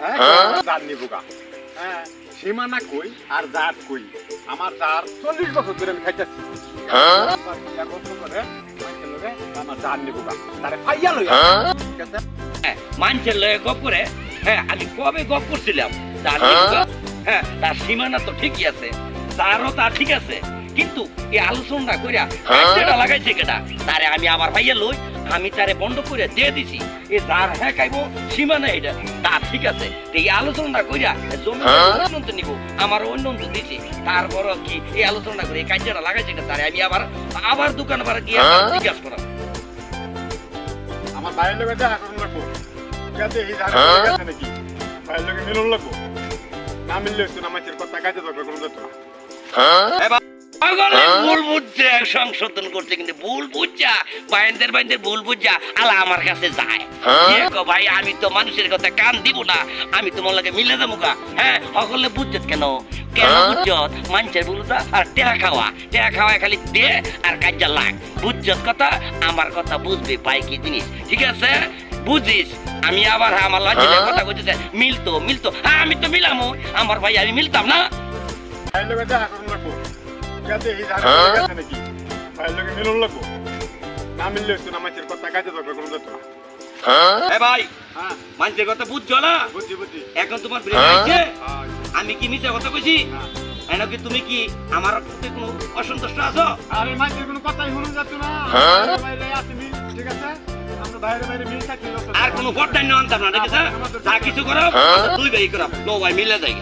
হ্যাঁ নিবো হ্যাঁ সীমানা কই আর জাত কই? আমার জার চল্লিশ বছর ধরে আমি খাইতেছি। আমার জাত নিবো তারে পাইয়া লই ঠিক আছে? হ্যাঁ মানুষের লয়ে গপ করে। হ্যাঁ আমি কবে গপ করছিলাম? তার হ্যাঁ? তার সীমানা তো ঠিকই আছে। তারও তা ঠিক আছে। কিন্তু এই আলোচনা করিয়া যেটা লাগাইছে কেটা তারে আমি আমার ভাইয়া লই আমি তারে বন্ধ করে দিয়ে দিছি। এ যার হ্যাঁ খাইবো সীমানা এটা ঠিক আছে। এই আলোচনা কইরা জমি নিব আমার অন্যন্ত দিছি। তারপর কি এই আলোচনা করে এই কাজটা লাগাইছে তারে আমি আবার আবার দোকান আবার গিয়ে জিজ্ঞাসা করাম। আমার ভাইয়ের লোকে দেখা করুন লাগবো। ঠিক এই জায়গা ঠিক নাকি? ভাইয়ের লোকে মিলন লাগবো? না মিললে হচ্ছে না মাছের কথা কাজে দরকার কোনো যেত না ভুল বুঝছে সংশোধন করছে কিন্তু ভুল বুঝছা বাইন্দের বাইন্দের ভুল বুঝছা আলা আমার কাছে যায়। দেখো ভাই আমি তো মানুষের কথা কান দিব না আমি তোমার লাগে মিলে যাব গা। হ্যাঁ সকলে বুঝছত কেন? কেন বুঝছত? মানুষের আর টেহা খাওয়া। টেহা খাওয়া খালি দে আর কাজা লাগ। বুঝছত কথা আমার কথা বুঝবে পাই কি জিনিস? ঠিক আছে? বুঝিস? আমি আবার হ্যাঁ, আমার লাজিলে কথা কইতেছে মিলতো মিলতো। হ্যাঁ আমি তো মিলামো আমার ভাই আমি মিলতাম না। ভাইয়ের লোকে দেখা করুন লাগবো ঠিক আছে এই জায়গা ঠিক নাকি? ভাইয়ের লোকে মিলন লাগবো? না মিললে হচ্ছে না মাছের কথা কাজে দরকার কোনো যেত এ ভাই হ্যাঁ। মানুষের কথা বুঝছ না? বুঝছি বুঝছি। এখন তোমার ব্রেন আছে হ্যাঁ, আমি কি মিথ্যা কথা কইছি? হ্যাঁ। কি তুমি কি আমার প্রতি কোনো অসন্তুষ্ট আছো? আরে মাছের কোনো কথাই শুনুন যাচ্ছ না। বাইরে ঠিক আছে? আমরা বাইরে বাইরে মিল থাকি আর কোনো বড়দান নেওয়া আনতাম না ঠিক আছে? যা কিছু করো দুই ভাই করো নো ভাই মিলে যাই